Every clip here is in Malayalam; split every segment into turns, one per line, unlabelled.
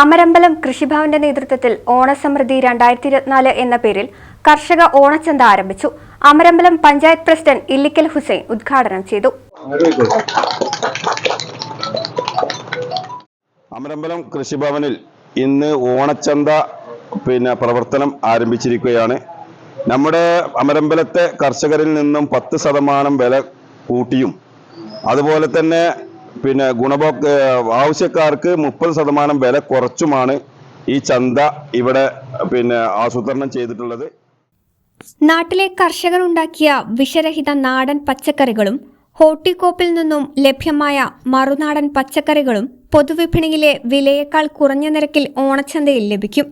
അമരമ്പലം കൃഷിഭവന്റെ നേതൃത്വത്തിൽ ഓണസമൃദ്ധി രണ്ടായിരത്തി ഇരുപത്തിനാല് എന്ന പേരിൽ കർഷക ഓണച്ചന്ത ആരംഭിച്ചു. അമരമ്പലം പഞ്ചായത്ത് പ്രസിഡന്റ് ഇല്ലിക്കൽ ഹുസൈൻ ഉദ്ഘാടനം ചെയ്തു.
അമരമ്പലം കൃഷിഭവനിൽ ഇന്ന് ഓണച്ചന്ത പിന്നെ പ്രവർത്തനം ആരംഭിച്ചിരിക്കുകയാണ്. നമ്മുടെ അമരമ്പലത്തെ കർഷകരിൽ നിന്നും പത്ത് ശതമാനം വില കൂട്ടിയും അതുപോലെ തന്നെ പിന്നെ ഗുണഭോ ഏഹ് ആവശ്യക്കാർക്ക് മുപ്പത് ശതമാനം വില കുറച്ചുമാണ് ഈ ചന്ത ഇവിടെ പിന്നെ ആസൂത്രണം ചെയ്തിട്ടുള്ളത്.
നാട്ടിലെ കർഷകർ ഉണ്ടാക്കിയ വിഷരഹിത നാടൻ പച്ചക്കറികളും ഹോർട്ടിക്കോപ്പിൽ നിന്നും ലഭ്യമായ മറുനാടൻ പച്ചക്കറികളും പൊതുവിപണിയിലെ വിലയേക്കാൾ കുറഞ്ഞ നിരക്കിൽ ഓണച്ചന്തയിൽ ലഭിക്കും.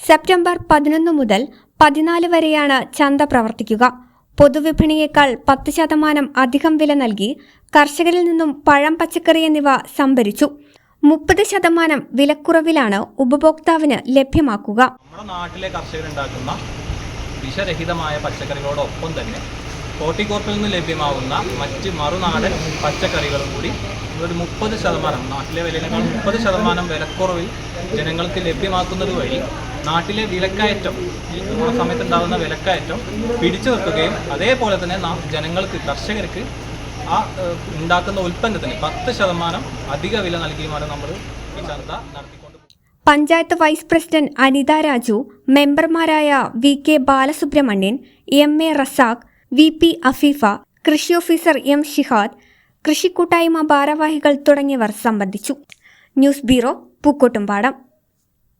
സെപ്റ്റംബർ പതിനൊന്ന് മുതൽ പതിനാല് വരെയാണ് ചന്ത പ്രവർത്തിക്കുക. പൊതുവിപണിയേക്കാൾ പത്ത് ശതമാനം അധികം വില നൽകി കർഷകരിൽ നിന്നും പഴം പച്ചക്കറി എന്നിവ സംഭരിച്ചു. മുപ്പത് ശതമാനം വിലക്കുറവിലാണ് ഉപഭോക്താവിന് ലഭ്യമാക്കുക.
നമ്മുടെ നാട്ടിലെ കർഷകരുണ്ടാക്കുന്ന വിഷരഹിതമായ പച്ചക്കറികളോടൊപ്പം തന്നെ ഹോർട്ടികോർപ്പിൽ നിന്ന് ലഭ്യമാവുന്ന മറ്റ് മറുനാടൻ പച്ചക്കറികളും കൂടി ഒരു മുപ്പത് ശതമാനം നാട്ടിലെ വിലയേക്കാൾ മുപ്പത് ശതമാനം വിലക്കുറവിൽ ജനങ്ങൾക്ക് ലഭ്യമാക്കുന്നത് വഴി നാട്ടിലെ വിലക്കയറ്റം ഈ ഓണ സമയത്തുണ്ടാകുന്ന വിലക്കയറ്റം പിടിച്ചു നിർത്തുകയും അതേപോലെ തന്നെ നാം ജനങ്ങൾക്ക് കർഷകർക്ക് ആ ഉണ്ടാക്കുന്ന ഉൽപ്പന്നത്തിന് പത്ത് ശതമാനം അധിക വില നൽകിയുമാണ് നമ്മൾ ഈ ചർച്ച നടത്തിക്കൊണ്ട്
പഞ്ചായത്ത് വൈസ് പ്രസിഡന്റ് അനിത രാജു മെമ്പർമാരായ V K Balasubramanian M A Razak V P Afeefa കൃഷി ഓഫീസർ എം ഷിഹാദ് കൃഷിക്കൂട്ടായ്മ ഭാരവാഹികൾ തുടങ്ങിയവർ സംബന്ധിച്ചു. News bureau Pookkottumpadam.